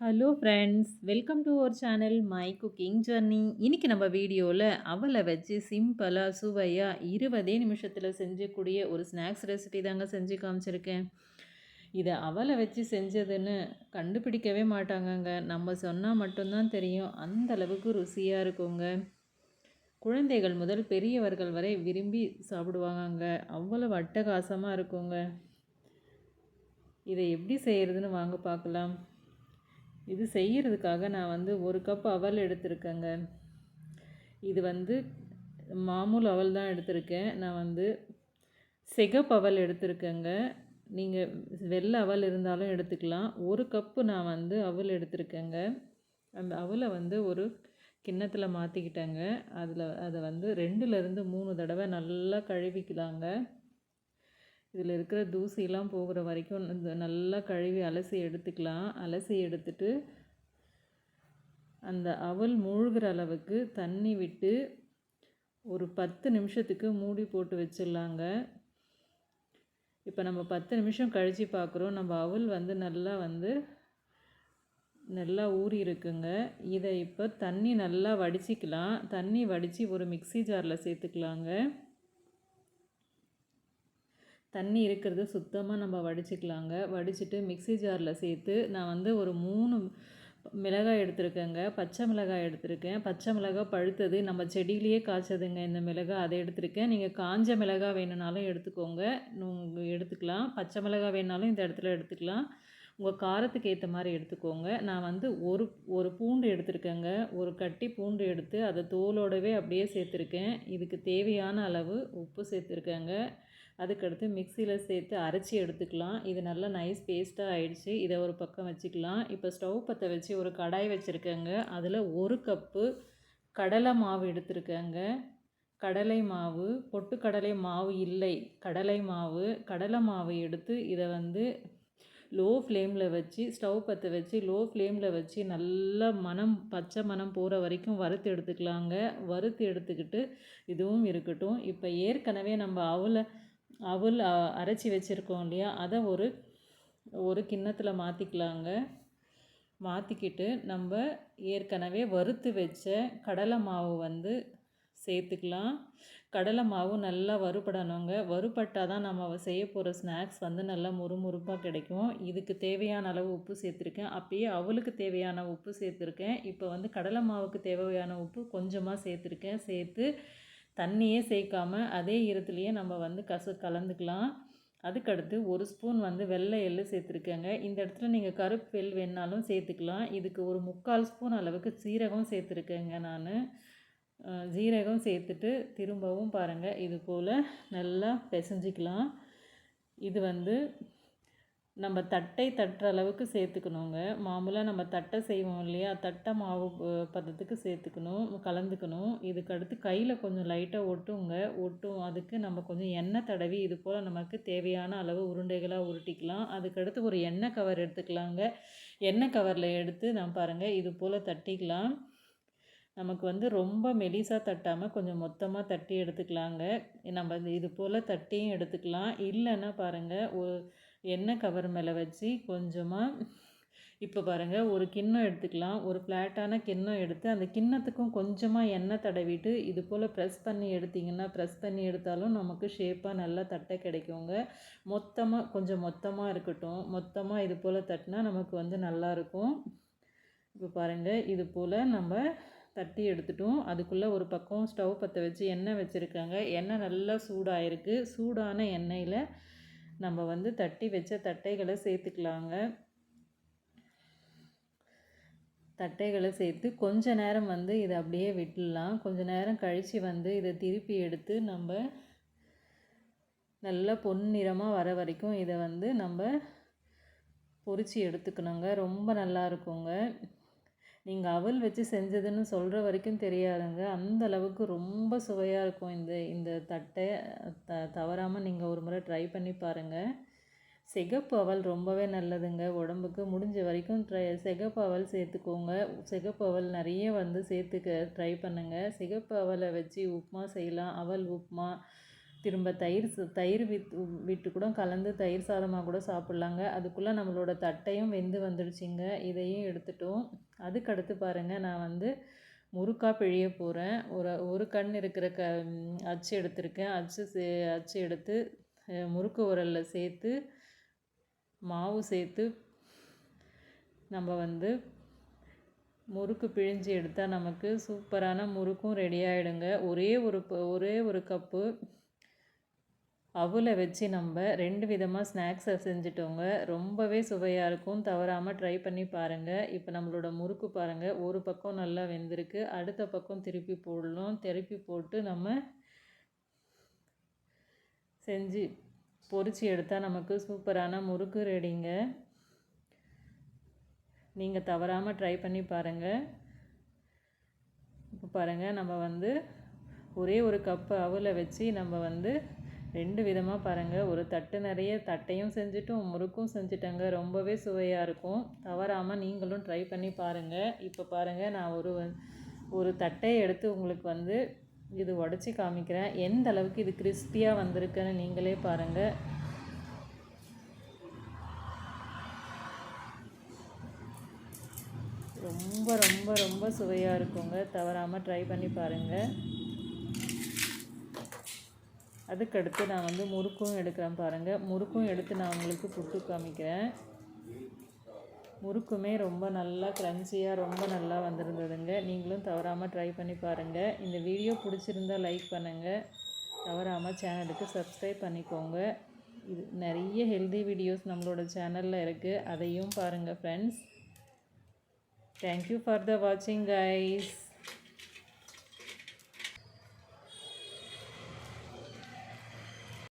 Hello friends welcome to our channel my cooking journey இன்றைக்கி நம்ம வீடியோவில் அவலை வச்சு சிம்பிளாக சுவையாக இருபதே நிமிஷத்தில் செஞ்சக்கூடிய ஒரு ஸ்நாக்ஸ் ரெசிபி தாங்க செஞ்சு காமிச்சிருக்கேன். இதை அவலை வச்சு செஞ்சதுன்னு கண்டுபிடிக்கவே மாட்டாங்கங்க. நம்ம சொன்னால் மட்டும்தான் தெரியும். அந்த அளவுக்கு ருசியாக இருக்குங்க. குழந்தைகள் முதல் பெரியவர்கள் வரை விரும்பி சாப்பிடுவாங்கங்க. அவ்வளவு அட்டகாசமாக இருக்குங்க. இதை எப்படி செய்கிறதுன்னு வாங்க பார்க்கலாம். இது செய்கிறதுக்காக நான் வந்து ஒரு கப் அவல் எடுத்திருக்கேங்க. இது வந்து மாமூல் அவல் தான் எடுத்திருக்கேன். நான் வந்து சிகப்பு அவல் எடுத்திருக்கேங்க. நீங்கள் வெள்ளை அவல் இருந்தாலும் எடுத்துக்கலாம். ஒரு கப்பு நான் வந்து அவல் எடுத்திருக்கேங்க. அந்த அவலை வந்து ஒரு கிண்ணத்தில் மாற்றிக்கிட்டேங்க அதில் அதை வந்து ரெண்டுலேருந்து மூணு தடவை நல்லா கழுவிக்கலாங்க. இதில் இருக்கிற தூசியெல்லாம் போகிற வரைக்கும் நல்லா கழுவி அலசி எடுத்துக்கலாம். அலசி எடுத்துட்டு அந்த அவல் மூழ்கிற அளவுக்கு தண்ணி விட்டு ஒரு பத்து நிமிஷத்துக்கு மூடி போட்டு வச்சிடலாங்க. இப்போ நம்ம பத்து நிமிஷம் கழித்து பார்க்குறோம். நம்ம அவல் வந்து நல்லா வந்து நல்லா ஊறி இருக்குங்க. இதை இப்போ தண்ணி நல்லா வடிச்சிக்கலாம். தண்ணி வடித்து ஒரு மிக்சி ஜாரில் சேர்த்துக்கலாங்க. தண்ணி இருக்கிறது சுத்தமாக நம்ம வடிச்சிக்கலாங்க. வடிச்சிட்டு மிக்சி ஜாரில் சேர்த்து நான் வந்து ஒரு மூணு மிளகாய் எடுத்திருக்கேங்க. பச்சை மிளகாய் எடுத்திருக்கேன். பச்சை மிளகாய் பழுத்தது நம்ம செடியிலேயே காய்ச்சதுங்க இந்த மிளகாய். அதை எடுத்திருக்கேன். நீங்கள் காஞ்ச மிளகாய் வேணுனாலும் எடுத்துக்கோங்க. எடுத்துக்கலாம். பச்சை மிளகாய் வேணுனாலும் இந்த இடத்துல எடுத்துக்கலாம். உங்கள் காரத்துக்கு ஏற்ற மாதிரி எடுத்துக்கோங்க. நான் வந்து ஒரு ஒரு பூண்டு எடுத்திருக்கேங்க. ஒரு கட்டி பூண்டு எடுத்து அதை தோலோடவே அப்படியே சேர்த்துருக்கேன். இதுக்கு தேவையான அளவு உப்பு சேர்த்துருக்கேங்க. அதுக்கடுத்து மிக்சியில் சேர்த்து அரைச்சி எடுத்துக்கலாம். இது நல்லா நைஸ் பேஸ்ட்டாக ஆயிடுச்சு. இதை ஒரு பக்கம் வச்சுக்கலாம். இப்போ ஸ்டவ் பற்ற வச்சு ஒரு கடாய் வச்சுருக்கேங்க. அதில் ஒரு கப்பு கடலை மாவு எடுத்துருக்கேங்க. கடலை மாவு பொட்டுக்கடலை மாவு இல்லை. கடலை மாவு கடலை மாவு எடுத்து இதை வந்து லோ ஃப்ளேமில் வச்சு ஸ்டவ் பற்ற வச்சு லோ ஃப்ளேமில் வச்சு நல்லா மனம் பச்சை மனம் போகிற வரைக்கும் வறுத்து எடுத்துக்கலாங்க. வறுத்து எடுத்துக்கிட்டு இதுவும் இருக்கட்டும். இப்போ ஏற்கனவே நம்ம அவளை அவல் அரைச்சி வச்சுருக்கோம் இல்லையா? அதை ஒரு ஒரு கிண்ணத்தில் மாற்றிக்கலாங்க மாற்றிக்கிட்டு நம்ம ஏற்கனவே வறுத்து வச்ச கடலை மாவு வந்து சேர்த்துக்கலாம். கடலை மாவு நல்லா வறுபடணுங்க. வறுபட்டால் தான் நம்ம செய்ய போகிற ஸ்நாக்ஸ் வந்து நல்லா முறுமுறுப்பாக கிடைக்கும். இதுக்கு தேவையான அளவு உப்பு சேர்த்துருக்கேன். அப்பயே அவளுக்கு தேவையான உப்பு சேர்த்துருக்கேன். இப்போ வந்து கடலை மாவுக்கு தேவையான உப்பு கொஞ்சமாக சேர்த்துருக்கேன். சேர்த்து தண்ணியே சேர்க்காம அதே ஈரத்துலேயே நம்ம வந்து கசு கலந்துக்கலாம். அதுக்கடுத்து ஒரு ஸ்பூன் வந்து வெள்ளை எள்ளு சேர்த்துருக்கேங்க. இந்த இடத்துல நீங்கள் கருப்பு எள் வேணாலும் சேர்த்துக்கலாம். இதுக்கு ஒரு முக்கால் ஸ்பூன் அளவுக்கு சீரகம் சேர்த்துருக்கேங்க நான். ஜீரகம் சேர்த்துட்டு திரும்பவும் பாருங்கள் இது போல் நல்லா பிசைஞ்சிக்கலாம். இது வந்து நம்ம தட்டை தட்டுற அளவுக்கு சேர்த்துக்கணுங்க. மாமூலாக நம்ம தட்டை செய்வோம் இல்லையா? தட்டை மாவு பதத்துக்கு சேர்த்துக்கணும் கலந்துக்கணும். இதுக்கு அடுத்து கையில் கொஞ்சம் லைட்டாக ஒட்டுங்க. ஒட்டும் அதுக்கு நம்ம கொஞ்சம் எண்ணெய் தடவி இது போல் நமக்கு தேவையான அளவு உருண்டைகளாக உருட்டிக்கலாம். அதுக்கடுத்து ஒரு எண்ணெய் கவர் எடுத்துக்கலாங்க. எண்ணெய் கவரில் எடுத்து நான் பாருங்கள் இது போல் தட்டிக்கலாம். நமக்கு வந்து ரொம்ப மெலிசாக தட்டாமல் கொஞ்சம் மொத்தமாக தட்டி எடுத்துக்கலாங்க. நம்ம இது போல் தட்டியும் எடுத்துக்கலாம். இல்லைன்னா பாருங்கள் ஒரு எண்ணெய் கவர் மேலே வச்சு கொஞ்சமாக இப்போ பாருங்கள் ஒரு கிண்ணம் எடுத்துக்கலாம். ஒரு ஃப்ளாட்டான கிண்ணம் எடுத்து அந்த கிண்ணத்துக்கும் கொஞ்சமாக எண்ணெய் தடவிட்டு இது போல் ப்ரெஸ் பண்ணி எடுத்திங்கன்னா ப்ரெஸ் பண்ணி எடுத்தாலும் நமக்கு ஷேப்பாக நல்லா தட்டை கிடைக்குங்க. மொத்தமாக கொஞ்சம் மொத்தமாக இருக்கட்டும். மொத்தமாக இது போல் தட்டினா நமக்கு வந்து நல்லாயிருக்கும் இப்போ பாருங்கள் இது போல் நம்ம தட்டி எடுத்துட்டோம். அதுக்குள்ளே ஒரு பக்கம் ஸ்டவ் பற்ற வச்சு எண்ணெய் வச்சுருக்காங்க. எண்ணெய் நல்லா சூடாகிருக்கு சூடான எண்ணெயில் நம்ம வந்து தட்டி வச்ச தட்டைகளை சேர்த்துக்கலாங்க. தட்டைகளை சேர்த்து கொஞ்ச நேரம் வந்து இதை அப்படியே விட்டுடலாம். கொஞ்ச நேரம் கழித்து வந்து இதை திருப்பி எடுத்து நம்ம நல்லா பொன்னிறமாக வர வரைக்கும் இதை வந்து நம்ம பொறிச்சு எடுத்துக்கணுங்க. ரொம்ப நல்லா இருக்குங்க. நீங்கள் அவல் வச்சு செஞ்சதுன்னு சொல்கிற வரைக்கும் தெரியாதுங்க. அந்த அளவுக்கு ரொம்ப சுவையாக இருக்கும் இந்த இந்த தட்டை. த தவறாமல் நீங்கள் ஒரு முறை ட்ரை பண்ணி பாருங்கள் சிகப்பு அவல் ரொம்பவே நல்லதுங்க. உடம்புக்கு முடிஞ்ச வரைக்கும் ட்ரை சிகப்பு அவல் சேர்த்துக்கோங்க. சிகப்பு அவல் நிறைய வந்து சேர்த்துக்க ட்ரை பண்ணுங்கள் சிகப்பு அவலை வச்சு உப்புமா செய்யலாம். அவல் உப்புமா திரும்ப தயிர் தயிர் வித் விட்டு கூட கலந்து தயிர் சாதமாக கூட சாப்பிட்லாங்க. அதுக்குள்ளே நம்மளோட தட்டையும் வெந்து வந்துடுச்சிங்க. இதையும் எடுத்துட்டோம். அதுக்கடுத்து பாருங்கள் நான் வந்து முறுக்கா பிழிய போகிறேன் ஒரு ஒரு கண் இருக்கிற க அச்சு எடுத்திருக்கேன். அச்சு சே அச்சு எடுத்து முறுக்கு உரலில் சேர்த்து மாவு சேர்த்து நம்ம வந்து முறுக்கு பிழிஞ்சு எடுத்தால் நமக்கு சூப்பரான முறுக்கும் ரெடி ஆகிடுங்க ஒரே ஒரு ப- ஒரே ஒரு கப்பு அவலை வச்சு நம்ம ரெண்டு விதமாக ஸ்நாக்ஸை செஞ்சுட்டோங்க. ரொம்பவே சுவையாக இருக்கும். தவறாமல் ட்ரை பண்ணி பாருங்கள் இப்போ நம்மளோட முறுக்கு பாருங்கள் ஒரு பக்கம் நல்லா வெந்திருக்கு. அடுத்த பக்கம் திருப்பி போடணும். திருப்பி போட்டு நம்ம செஞ்சு பொரிச்சு எடுத்தால் நமக்கு சூப்பரான முறுக்கு ரெடிங்க. நீங்கள் தவறாமல் ட்ரை பண்ணி பாருங்கள் இப்போ பாருங்கள் நம்ம வந்து ஒரே ஒரு கப்பு அவலை வச்சு நம்ம வந்து ரெண்டு விதமாக பாருங்கள் ஒரு தட்டு நிறைய தட்டையும் செஞ்சுட்டோம் முறுக்கும் செஞ்சுட்டேங்க. ரொம்பவே சுவையாக இருக்கும். தவறாமல் நீங்களும் ட்ரை பண்ணி பாருங்கள் இப்போ பாருங்கள் நான் ஒரு ஒரு தட்டையை எடுத்து உங்களுக்கு வந்து இது உடச்சி காமிக்கிறேன். எந்த அளவுக்கு இது கிறிஸ்பியாக வந்திருக்குன்னு நீங்களே பாருங்கள் ரொம்ப ரொம்ப ரொம்ப சுவையாக இருக்குங்க. தவறாமல் ட்ரை பண்ணி பாருங்கள் அதுக்கடுத்து நான் வந்து முறுக்கும் எடுக்கிறேன் பாருங்கள் முறுக்கும் எடுத்து நான் உங்களுக்கு கொடுத்து காமிக்கிறேன். முறுக்குமே ரொம்ப நல்லா க்ரன்ச்சியாக ரொம்ப நல்லா வந்திருந்ததுங்க. நீங்களும் தவறாமல் ட்ரை பண்ணி பாருங்கள் இந்த வீடியோ பிடிச்சிருந்தா லைக் பண்ணுங்கள் தவறாமல் சேனலுக்கு சப்ஸ்கிரைப் பண்ணிக்கோங்க. இது நிறைய ஹெல்தி வீடியோஸ் நம்மளோட சேனலில் இருக்குது அதையும் பாருங்கள் ஃப்ரெண்ட்ஸ் தேங்க்யூ ஃபார் த வாட்சிங் கைஸ்